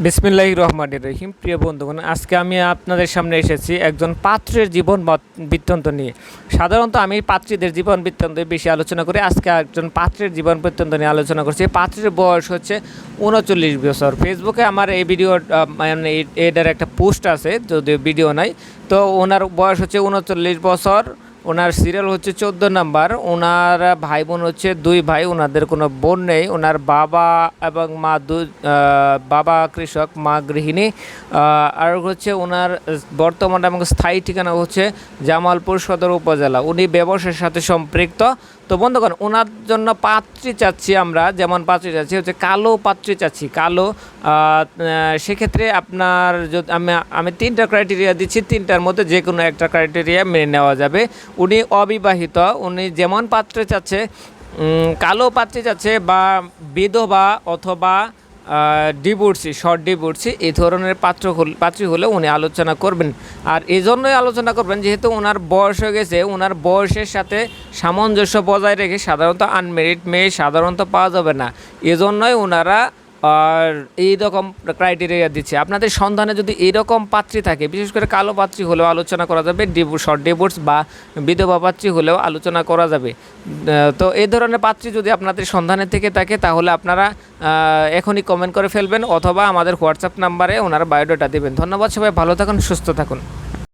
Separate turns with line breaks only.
বিসমিল্লাহ রহমান রহিম। প্রিয় বন্ধুগণ, আজকে আমি আপনাদের সামনে এসেছি একজন পাত্রের জীবন বত- বৃত্তান্ত নিয়ে। সাধারণত আমি পাত্রীদের জীবন বৃত্তান্ত বেশি আলোচনা করি। আজকে একজন পাত্রের জীবন বৃত্তান্ত নিয়ে আলোচনা করছি। পাত্রের বয়স হচ্ছে উনচল্লিশ বছর। ফেসবুকে আমার এই ভিডিও মানে এটার একটা পোস্ট আছে, যদিও ভিডিও নাই। তো ওনার বয়স হচ্ছে উনচল্লিশ বছর। ওনার সিরিয়াল হচ্ছে চোদ্দ নাম্বার। ওনার ভাই বোন হচ্ছে দুই ভাই, ওনাদের কোনো বোন নেই। ওনার বাবা এবং মা দু বাবা কৃষক, মা গৃহিণী। আর হচ্ছে ওনার বর্তমান এবং স্থায়ী ঠিকানা হচ্ছে জামালপুর সদর উপজেলা। উনি ব্যবসার সাথে সম্পৃক্ত। তো বন্ধুগণ, ওনার জন্য পাত্রী চাচ্ছি আমরা, যেমন পাত্রী চাচ্ছি, হচ্ছে কালো পাত্রী চাচ্ছি, কালো। সেক্ষেত্রে আপনার আমি আমি তিনটা ক্রাইটেরিয়া দিচ্ছি, তিনটার মধ্যে যে কোনো একটা ক্রাইটেরিয়া মেনে নেওয়া যাবে। উনি অবিবাহিত, উনি যেমন পাত্রে চাচ্ছে কালো পাত্রে চাচ্ছে বা বিধবা অথবা ডিভোর্সি শর্ট ডিভোর্সি এই ধরনের পাত্র পাত্রী হলে উনি আলোচনা করবেন। আর এই জন্যই আলোচনা করবেন, যেহেতু ওনার বয়স হয়ে গেছে ওনার বয়সের সাথে সামঞ্জস্য বজায় রেখে সাধারণত আনমেরিড মেয়ে সাধারণত পাওয়া যাবে না। এজন্যই ওনারা আর এই রকম ক্রাইটেরিয়া দিচ্ছে। আপনাদের সন্ধানে যদি এইরকম পাত্রী থাকে, বিশেষ করে কালো পাত্রী হলেও আলোচনা করা যাবে শর্ট ডিভোর্স বা বিধবা পাত্রী হলেও আলোচনা করা যাবে। তো এই ধরনের পাত্রী যদি আপনাদের সন্ধানে থেকে থাকে, তাহলে আপনারা এখনই কমেন্ট করে ফেলবেন অথবা আমাদের হোয়াটসঅ্যাপ নাম্বারে ওনার বায়োডাটা দেবেন। ধন্যবাদ সবাই, ভালো থাকুন, সুস্থ থাকুন।